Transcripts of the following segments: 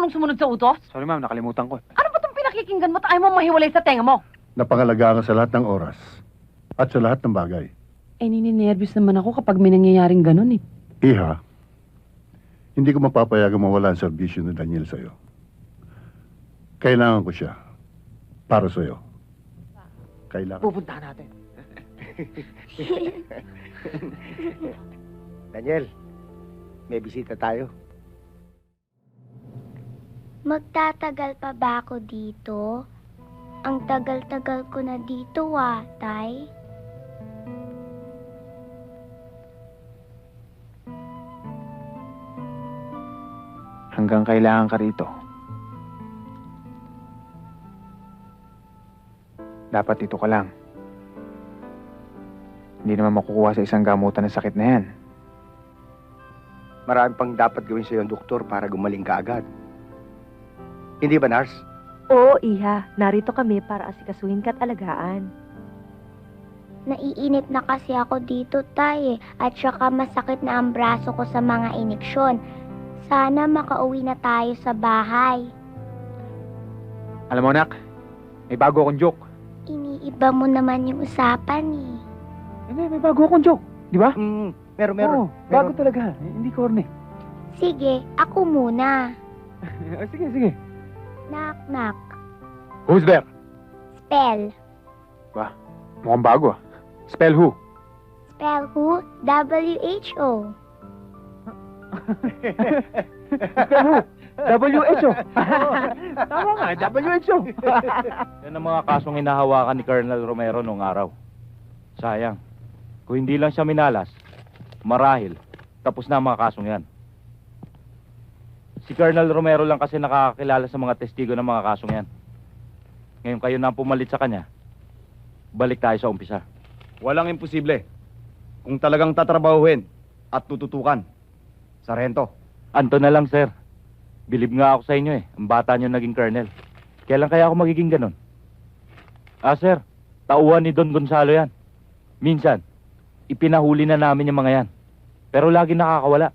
marunong sumunod sa utos? Sorry ma'am, nakalimutan ko. Ano ba itong pinakikinggan mo at ayaw mo mahiwalay sa tenga mo? Napangalagaan ka sa lahat ng oras at sa lahat ng bagay. Eh, nininervous naman ako kapag may nangyayaring ganun eh. Iha, hindi ko mapapayagang mawala ang serbisyo ni Daniel sa'yo. Kailangan ko siya para sa'yo. Kailangan. Pupuntahan natin. Daniel, may bisita tayo. Magtatagal pa ba ako dito? Ang tagal-tagal ko na dito, ah, Tay. Hanggang kailangan ka rito. Dapat dito ka lang. Hindi naman makukuha sa isang gamutan ng sakit na yan. Marami pang dapat gawin sa'yo ang doktor para gumaling ka agad. Hindi ba, Nars? Oo, Iha. Narito kami para asikasuhin ka at alagaan. Naiinip na kasi ako dito, Tay, eh. At saka masakit na ang braso ko sa mga iniksyon. Sana makauwi na tayo sa bahay. Alam mo, anak, may bago akong joke. Iniiba mo naman yung usapan, eh. Hindi, may bago akong joke. Di ba? Hmm, meron, meron. Oo, bago talaga. Eh, Hindi corny. Sige, ako muna. Ah, sige, sige. Knock, knock. Who's there? Spell. Mukhang bago ah. Spell who? Spell who? W-H-O. Spell who? WHO. Tama nga, WHO. Yan ang mga kasong hinahawakan ni Colonel Romero noong araw. Sayang. Kung hindi lang siya minalas, marahil, tapos na ang mga kasong yan. Si Colonel Romero lang kasi nakakakilala sa mga testigo ng mga kasong yan. Ngayon kayo na ang pumalit sa kanya, balik tayo sa umpisa. Walang imposible. Kung talagang tatrabahuhin at tututukan. Sarento. Anto na lang, sir. Bilib nga ako sa inyo eh. Ang bata niyo naging colonel. Kailan kaya ako magiging ganun? Ah, sir. Tauhan ni Don Gonzalo yan. Minsan, ipinahuli na namin yung mga yan. Pero lagi nakakawala.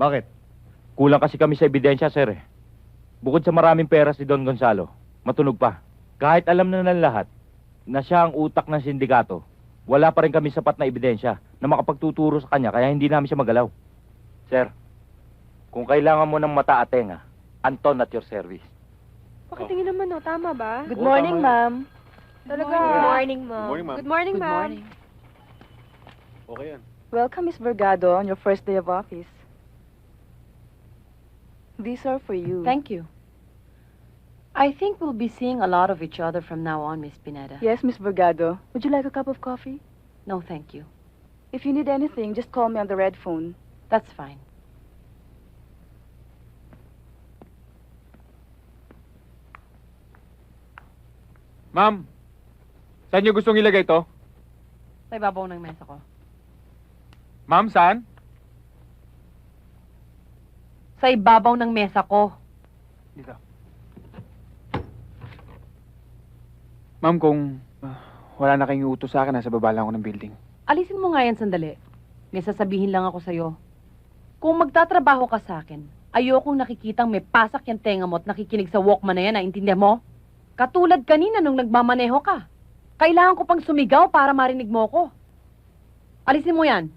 Bakit? Kulang kasi kami sa ebidensya, sir eh. Bukod sa maraming pera si Don Gonzalo, matunog pa. Kahit alam na ng lahat na siya ang utak ng sindikato, wala pa rin kami sapat na ebidensya na makapagtuturo sa kanya kaya hindi namin siya magalaw. Sir, kung kailangan mo ng mata at tenga, Anton at your service. Pakitingin naman, no? Tama ba? Good morning, ma'am. Talaga? Good morning, ma'am. ma'am. Good morning, Good ma'am. morning. Okay yan. Welcome, Miss Vergado, on your first day of office. These are for you. Thank you. I think we'll be seeing a lot of each other from now on, Miss Pineda. Yes, Miss Vergado. Would you like a cup of coffee? No, thank you. If you need anything, just call me on the red phone. That's fine. Ma'am, saan niyo gustong ilagay to? Sa ibabaw ng mesa ko. Ma'am, saan? Sa ibabaw ng mesa ko. Dito. Ma'am, kung ah, wala na kayong utos sa akin, nasa baba lang ako ng building. Alisin mo nga yan sandali. May sasabihin lang ako sa'yo. Kung magtatrabaho ka sa akin, ayokong nakikitang may pasak yung tenga mo at nakikinig sa Walkman na yan, naintindihan mo? Katulad kanina nung nagmamaneho ka. Kailangan ko pang sumigaw para marinig mo ko. Alisin mo yan.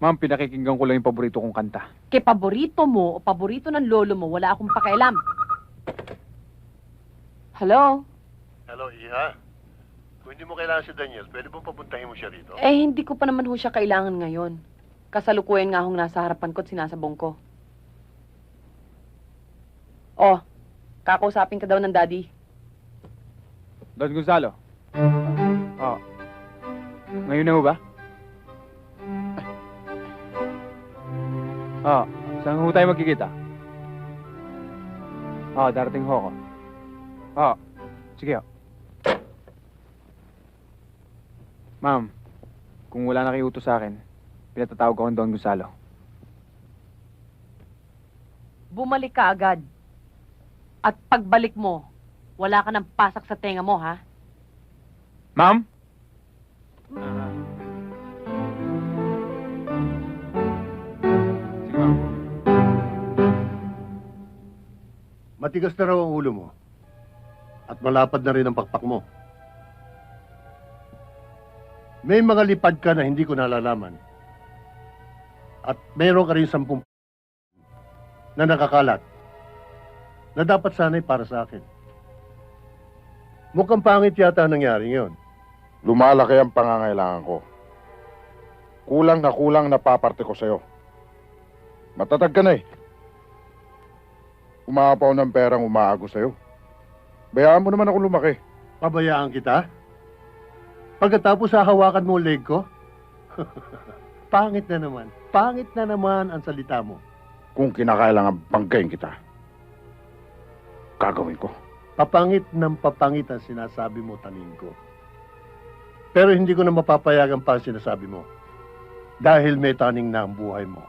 Ma'am, pinakikinggan ko lang yung paborito kong kanta. Kay paborito mo o paborito ng lolo mo, wala akong pakialam. Hello? Hello, Iha. Kung hindi mo kailangan si Daniel, pwede bang papuntahin mo siya rito? Eh, hindi ko pa naman ho siya kailangan ngayon. Kasalukuyan nga hong nasa harapan ko at sinasabong ko. Oh, kakausapin ka daw ng daddy. Don Gonzalo. Oo. Ngayon na ho ba? Oo. Saan ho tayo magkikita? Oo, darating ho ako. Oo. Sige ho. Ma'am, kung wala na kayo utos sa akin, pinatatawag ko ang Don Gonzalo. Bumalik ka agad. At pagbalik mo, wala ka ng pasak sa tenga mo, ha? Ma'am? Matigas na raw ang ulo mo. At malapad na rin ang pakpak mo. May mga lipad ka na hindi ko nalalaman. At mayroon ka rin sampung na nakakalat na dapat sana'y para sa akin. Mukhang pangit yata ang nangyari ngayon. Lumalaki ang pangangailangan ko. Kulang na kulang na paparte ko sa'yo. Matatag ka na eh. Umapaw ng perang umaago sa'yo. Bayaan mo naman ako lumaki. Pabayaan kita? Pagkatapos hahawakan mo leg ko? Pangit na naman. Pangit na naman ang salita mo. Kung kinakailangan banggain kita, gagawin ko. Papangit ng papangit ang sinasabi mo, taning ko. Pero hindi ko na mapapayagan pa ang sinasabi mo. Dahil may taning na ang buhay mo.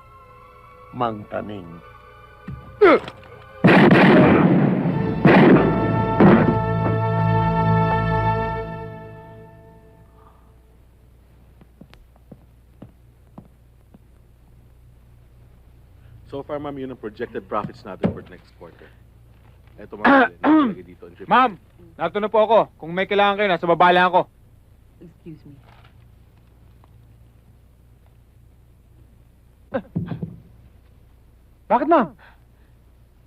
Mang taning. So far, ma'am, yun ang projected profits natin for next quarter. Eto, ma'am, nakalagay dito. on triple. Ma'am, nato na po ako. Kung may kailangan kayo, nasa baba lang ako. Excuse me. Bakit, ma'am?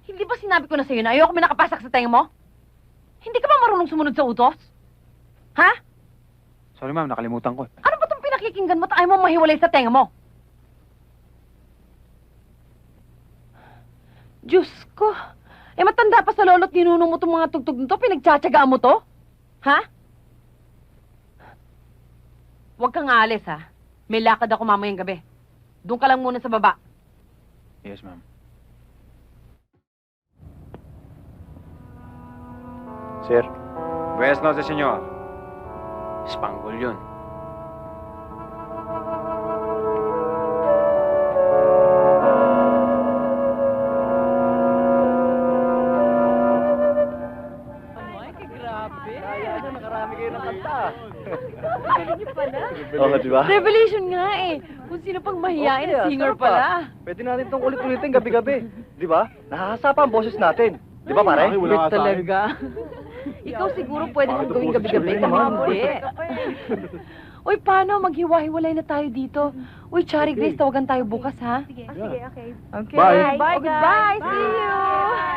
Hindi ba sinabi ko na sa'yo na ayoko may nakapasak sa tenga mo? Hindi ka ba marunong sumunod sa utos? Ha? Sorry, ma'am. Nakalimutan ko. Ano ba itong pinakikinggan mo at ayaw mo mahiwalay sa tenga mo? Diyos ko. Eh, matanda pa sa lolo't ninunong mo itong mga tugtog nito. Pinagtsatsagaan mo to? Ha? Huwag kang aalis, ha? May lakad ako mamayang gabi. Doon ka lang muna sa baba. Yes, ma'am. Sir. Buenas noches, senyor. Spangle yun. Oo, di ba? Revelation nga eh. Kung sino pang mahihain Okay, na ah, singer sarap, ah. pala. Pwede natin itong ulit-ulitin gabi-gabi. Di ba? Nakakasapa ang boses natin. Di ba, pare? Ay, wala ka sa akin. talaga. Ikaw siguro pwede mong gawin gabi-gabi, kami hindi. Uy, paano? Maghiwa-hiwalay na tayo dito. Uy, Chari Grace, tawagan tayo bukas, ha? Sige, sige, okay. Okay. Bye. Bye, goodbye. See you.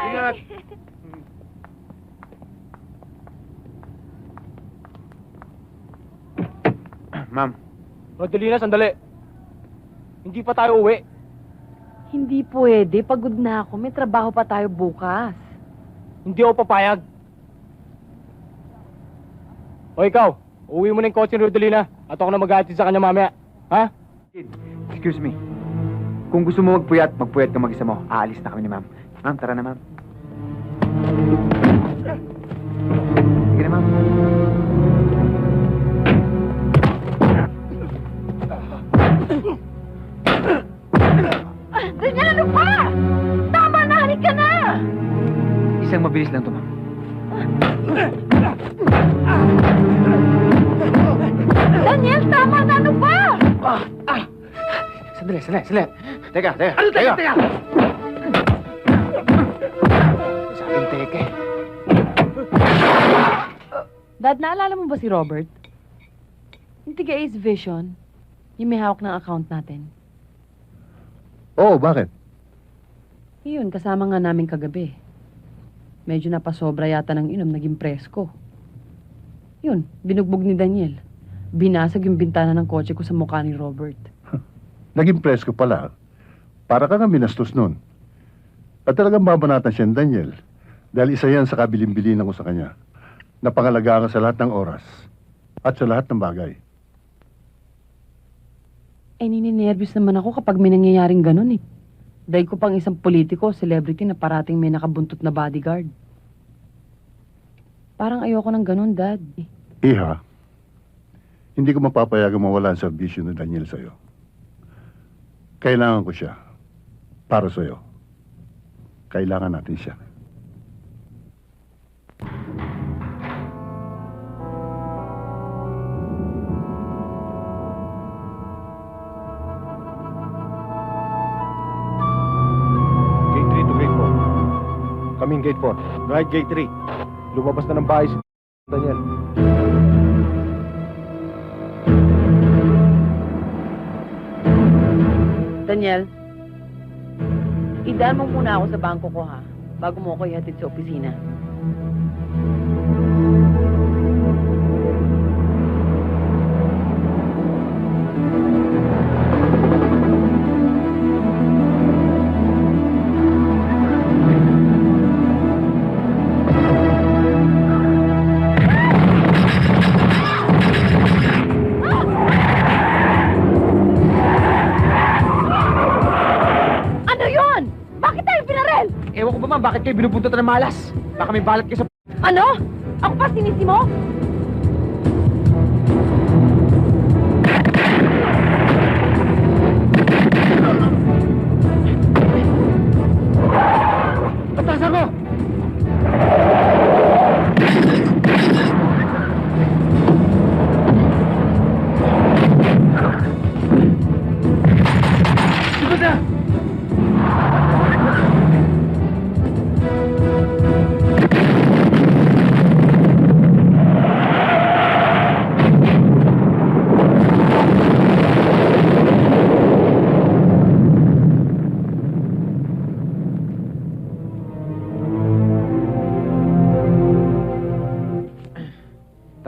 Ingat. Ma'am. Rodelina, sandali. Hindi pa tayo uwi. Hindi pwede. Pagod na ako. May trabaho pa tayo bukas. Hindi ako papayag. O ikaw, uwi mo na yung kotse ni Rodelina at ako na mag sa kanya mamaya. Ha? Excuse me. Kung gusto mo magpuyat, magpuyat ka mag-isa mo. Aalis na kami ni ma'am. Ma'am, tara na ma'am. Sige na ma'am. Mabilis lang to ma'am. Daniel, tama na, ano pa? Sandali, sandali, sandali. Teka, teka, ano, teka, teka. Sabing teke. Dad, naalala mo ba si Robert? Yung tiga Ace Vision, yung may hawak ng account natin. Oo, bakit? Yun, kasama nga namin kagabi. Medyo napasobra yata ng inom, naging presko. Yun, binugbog ni Daniel. Binasag yung bintana ng kotse ko sa mukha ni Robert. Naging presko pala. Para ka nga minastos nun. At talagang babanatan siya ni Daniel. Dahil isa yan sa kabilin-bilin ko sa kanya. Napangalagaan ka sa lahat ng oras. At sa lahat ng bagay. Eh, nininervous naman ako kapag may nangyayaring ganun eh. Dahil ko pang isang politiko, celebrity na parating may nakabuntot na bodyguard. Parang ayoko ng ganun, Dad. Iha, hindi ko mapapayagang mawala ang serbisyo ni Daniel sa'yo. Kailangan ko siya. Para sa'yo. Kailangan natin siya. Gate 3 to gate 4. kaming gate 4. Right, gate 3. Lumabas na ng bahay si Daniel. Daniel, idaan mo muna ako sa bangko ko ha, bago mo ako ihatid sa opisina. Binupunta ng malas? Baka may balat kayo sa... Ano? Ako pa sinisi mo?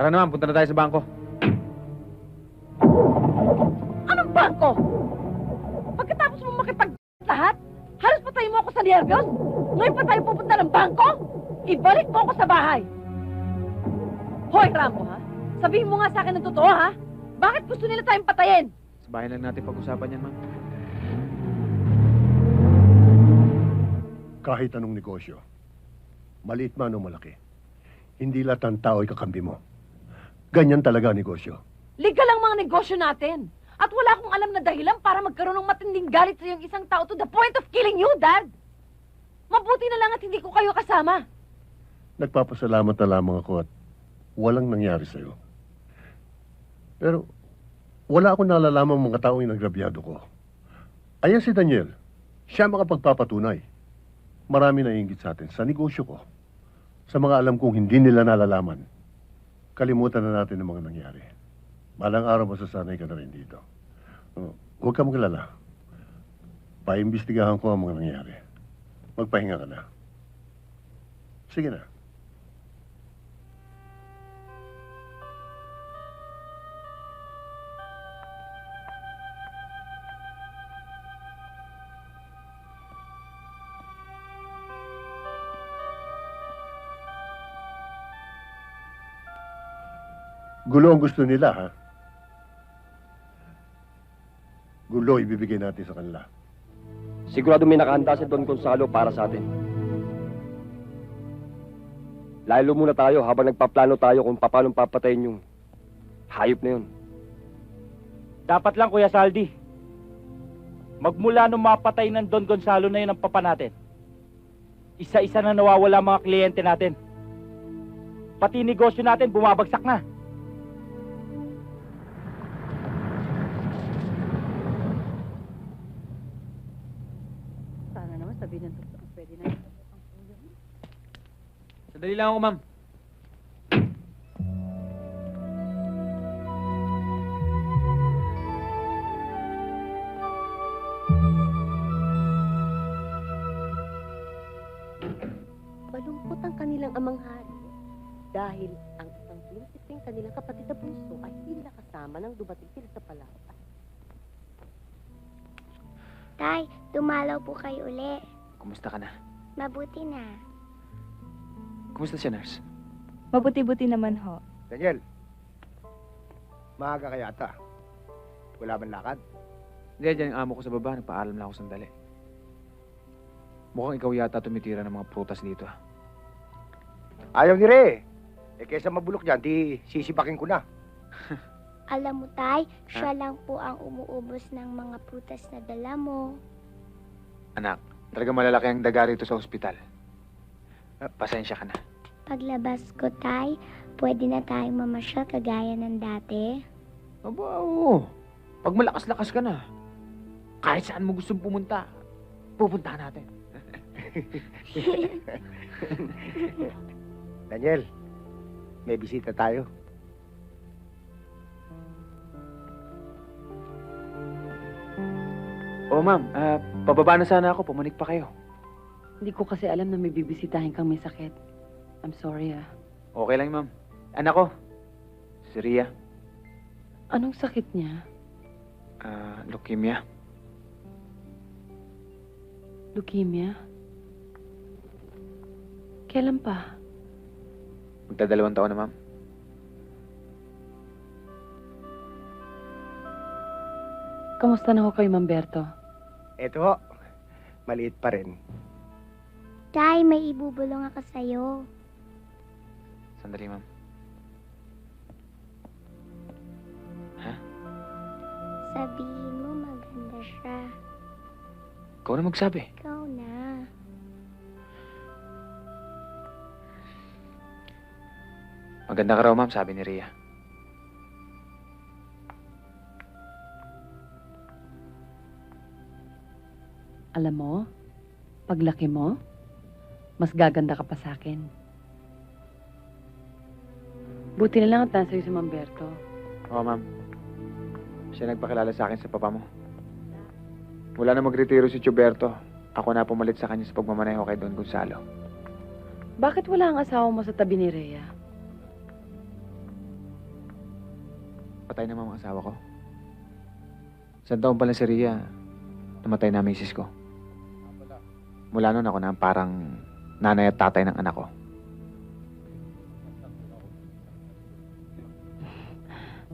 Tara naman, punta na tayo sa bangko. Anong bangko? Pagkatapos mo makipag lahat, halos patay mo ako sa nervyos. Ngayon pa tayo pupunta ng bangko? Ibalik mo ako sa bahay. Hoy, Rambo, ha? Sabihin mo nga sa akin ng totoo, ha? Bakit gusto nila tayong patayin? Sa bahay lang natin pag-usapan yan, ma'am. Kahit anong negosyo, maliit man o malaki, hindi lahat ng tao ay kakampi mo. Ganyan talaga ang negosyo. Legal ang mga negosyo natin. At wala akong alam na dahilan para magkaroon ng matinding galit sa iyong isang tao to the point of killing you, Dad. Mabuti na lang at hindi ko kayo kasama. Nagpapasalamat na lamang ako at walang nangyari sa'yo. Pero wala akong nalalaman mga taong inagrabyado ko. Ayan si Daniel. Siya ang makapagpapatunay. Marami na ingit sa atin sa negosyo ko. Sa mga alam kong hindi nila nalalaman. Kalimutan na natin ang mga nangyari. Malang araw masasanay ka na rin dito. Oh, huwag ka maglala. Paimbestigahan ko ang mga nangyari. Magpahinga ka na. Sige na. Gulo ang gusto nila, ha? Gulo ibibigay natin sa kanila. Sigurado may nakahanda si Don Gonzalo para sa atin. Lalo muna tayo habang nagpaplano tayo kung paano papatayin yung hayop na yun. Dapat lang, Kuya Saldi. Magmula nung mapatay ng Don Gonzalo na yun ang papa natin. Isa-isa na nawawala mga kliyente natin. Pati negosyo natin bumabagsak na. Naman sabihin ng totoo. Pwede na yun. Sandali lang ako, ma'am. Malungkot ang kanilang amang hari dahil ang isang prinsipeng kanilang kapatid na bunso ay hindi nila kasama nang dumating sila sa palawan. Tay, dumalaw po kayo uli. Kumusta ka na? Mabuti na. Kumusta siya, nurse? Mabuti-buti naman ho. Daniel, maaga kaya ata. Wala bang lakad? Hindi, dyan yung amo ko sa baba. Nagpaalam lang ako sandali. Mukhang ikaw yata tumitira ng mga prutas dito. ah. Ayaw ni Re. Eh, kesa mabulok dyan, di sisipakin ko na. Alam mo, Tay, siya lang po ang umuubos ng mga prutas na dala mo. Anak, talaga malalaki ang daga rito sa ospital. Ah, Pasensya ka na. Paglabas ko, Tay, pwede na tayong mamasyal kagaya ng dati. Aba, oo. Pag malakas-lakas ka na, kahit saan mo gustong pumunta, pupuntahan natin. Daniel, may bisita tayo. Oo, ma'am. Ah, pababa na sana ako. Pumunik pa kayo. Hindi ko kasi alam na may bibisitahin kang may sakit. I'm sorry ah. Okay lang, ma'am. Anak ko. Si Ria. Anong sakit niya? Ah, leukemia. Leukemia? Kailan pa? Magdadalawang taon na, ma'am. Kamusta na ho kayo, Mamberto? Eto ho, maliit pa rin. Tay, may ibubulong ako sa'yo. Sandali, ma'am. Sabihin mo maganda siya. Ikaw na magsabi. Ikaw na. Maganda ka raw, ma'am, sabi ni Ria. Alam mo, paglaki mo, mas gaganda ka pa sa akin. Buti na lang at nasa si Mamberto. Oo, ma'am. Siya nagpakilala sa akin sa papa mo. Mula na magretiro si Chuberto, ako na pumalit sa kanya sa pagmamaneho kay Don Gonzalo. Bakit wala ang asawa mo sa tabi ni Rhea? Patay na mga asawa ko. Isang taon pala si Ria, namatay na misis ko. Mula noon ako na ang parang nanay at tatay ng anak ko.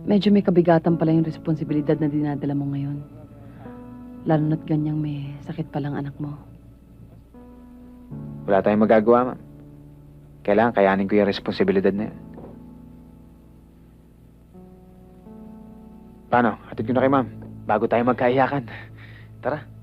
Medyo may kabigatan pala yung responsibilidad na dinadala mo ngayon. Lalo na't ganyang may sakit palang anak mo. Wala tayong magagawa, ma'am. Kailangan kayanin ko yung responsibilidad na yun. Paano? Hatid ko na kay ma'am. Bago tayo magkaiyakan. Tara.